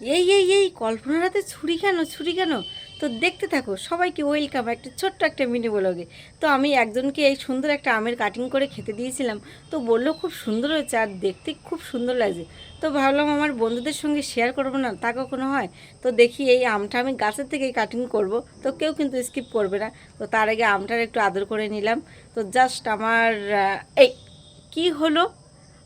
এই এই এই, কল্পনার হাতে ছুরি কেন ছুরি কেন? তো দেখতে থাকো, সবাইকে ওয়েলকাম একটা ছোট্ট একটা মিনি ব্লগে তো আমি একজনকে এই সুন্দর একটা আমের কাটিং করে খেতে দিয়েছিলাম। তো বলল, খুব সুন্দর হয়েছে আর দেখতে খুব সুন্দর লাগছে। তো ভাবলাম, আমার বন্ধুদের সঙ্গে শেয়ার করব না, তা কখনো হয়? তো দেখি এই আমটা আমি গাছের থেকেই কাটিং করব। তো কেউ কিন্তু স্কিপ করবে না। তো তার আগে আমটার একটু আদর করে নিলাম। তো জাস্ট আমার এই, কি হলো?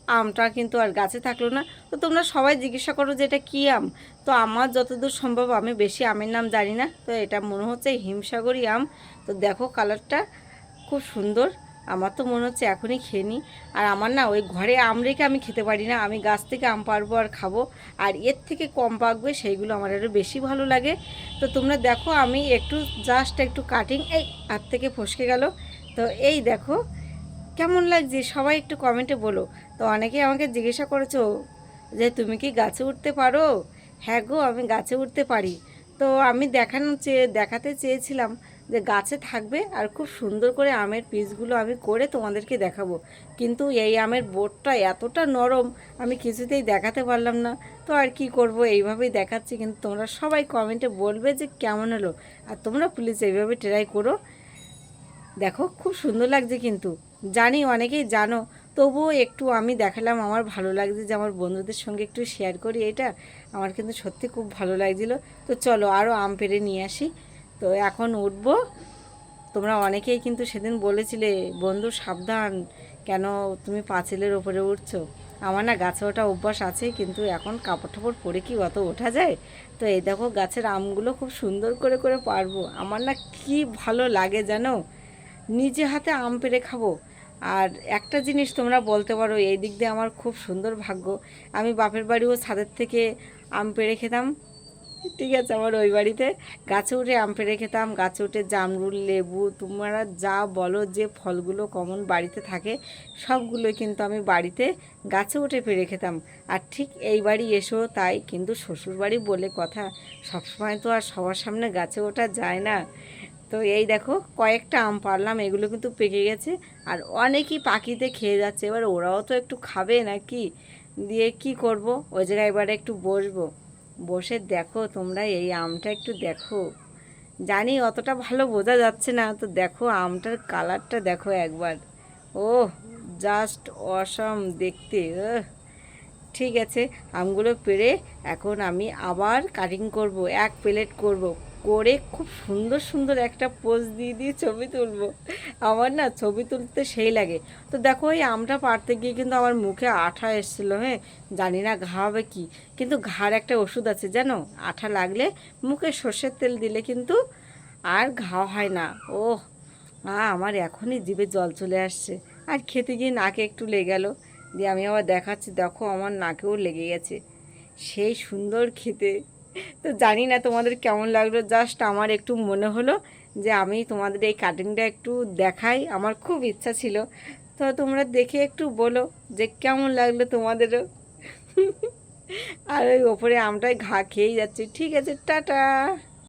আমটা কিন্তু আর গাছে থাকল না। তো তোমরা সবাই জিজ্ঞাসা করো যে এটা কী আম? তো আমার যতদূর সম্ভব আমি বেশি আমের নাম জানি না। তো এটা মনে হচ্ছে হিমসাগরী আম। তো দেখো কালারটা, খুব সুন্দর। আমার তো মনে হচ্ছে এখনই খেয়ে নিই। আর আমার না ওই ঘরে আম রেখে আমি খেতে পারি না। আমি গাছ থেকে আম পারব আর খাব। আর এর থেকে কম পাকবে সেইগুলো আমার আরও বেশি ভালো লাগে। তো তোমরা দেখো আমি একটু জাস্ট একটু কাটিং এই হাত থেকে ফসকে গেল। তো এই দেখো, কেমন লাগছে? সবাই একটু কমেন্টে বলো। তো অনেকেই আমাকে জিজ্ঞাসা করেছ যে, তুমি কি গাছে উঠতে পারো? হ্যাঁ গো, আমি গাছে উঠতে পারি। তো আমি দেখানো চেয়ে দেখাতে চেয়েছিলাম যে, গাছে থাকবে আর খুব সুন্দর করে আমের পিসগুলো আমি করে তোমাদেরকে দেখাবো। কিন্তু এই আমের বোটটা এতটা নরম, আমি কিছুতেই দেখাতে পারলাম না। তো আর কি করব, এইভাবেই দেখাচ্ছি। কিন্তু তোমরা সবাই কমেন্টে বলবে যে, কেমন হলো? আর তোমরা প্লিজ এইভাবে ট্রাই করো। দেখো, খুব সুন্দর লাগছে কিন্তু। জানি, অনেকেই জানো তবুও একটু আমি দেখালাম, আমার ভালো লাগছে যে আমার বন্ধুদের সঙ্গে একটু শেয়ার করি এটা। আমার কিন্তু সত্যি খুব ভালো লাগছিল। তো চলো আরও আম পেড়ে নিয়ে আসি। তো এখন উঠবো। তোমরা অনেকেই কিন্তু সেদিন বলেছিলে, বন্ধু, সাবধান। কেন তুমি পাঁচিলের ওপরে উঠছো? আমার না গাছে ওঠা অভ্যাস আছে, কিন্তু এখন কাপড় টাপড় পরে কি অত ওঠা যায়? তো এই দেখো, গাছের আমগুলো খুব সুন্দর করে করে পারব। আমার না কি ভালো লাগে জানো? নিজে হাতে আম পেড়ে খাব। আর একটা জিনিস তোমরা বলতে পারো, এই দিক দিয়ে আমার খুব সুন্দর ভাগ্য। আমি বাপের বাড়িও ছাদের থেকে আম পেড়ে খেতাম। ঠিক আছে, আমার ওই বাড়িতে। গাছে উঠে আম পেড়ে খেতাম, গাছে উঠে জামরুল, লেবু, তোমরা যা বলো যে ফলগুলো কমন বাড়িতে থাকে সবগুলো কিন্তু আমি বাড়িতে গাছে উঠে পেড়ে খেতাম। আর ঠিক এই বাড়ি এসো তাই, কিন্তু শ্বশুর বাড়ি বলে কথা, সবসময় তো আর সবার সামনে গাছে ওঠা যায় না। তো এই দেখো, কয়েকটা আম পারলাম এগুলো কিন্তু পেকে গেছে। আর অনেকই পাখিতে খেয়ে যাচ্ছে। এবার ওরাও তো একটু খাবে নাকি? দিয়ে কি করব? ওই জায়গায় এবারে একটু বসবো। বসে দেখো তোমরা, এই আমটা একটু দেখো। জানি অতটা ভালো বোঝা যাচ্ছে না, তো দেখো আমটার কালারটা দেখো একবার। ও জাস্ট অসম দেখতে। ঠিক আছে, আমগুলো পেরে এখন আমি আবার কাটিং করব, এক প্লেট করব। করে খুব সুন্দর সুন্দর একটা পোজ দিয়ে দিয়ে ছবি তুলবো। আমার না ছবি তুলতে সেই লাগে। তো দেখো এই আমটা পারতে গিয়ে কিন্তু আমার মুখে আঠা এসেছিল হ্যাঁ? জানি না ঘা হবে কি। কিন্তু ঘাড় একটা ওষুধ আছে, জানো? আঠা লাগলে মুখে সর্ষের তেল দিলে কিন্তু আর ঘা হয় না। ও আ আমার এখনই জিভে জল চলে আসছে। আর খেতে গিয়ে নাকে একটু লেগে গেল দিয়ে আমি আবার দেখাচ্ছি, দেখো আমার নাকেও লেগে গেছে। সেই সুন্দর খেতে। তো জানি না তোমাদের কেমন লাগল। জাস্ট আমার একটু মনে হলো যে আমি তোমাদের এই কাটিংটা একটু দেখাই, আমার খুব ইচ্ছা ছিল। তো তোমরা দেখে একটু বলো যে কেমন লাগল তোমাদেরও। আর ওই ওপরে আমটাই ঘা খেয়েই যাচ্ছে। ঠিক আছে, টাটা!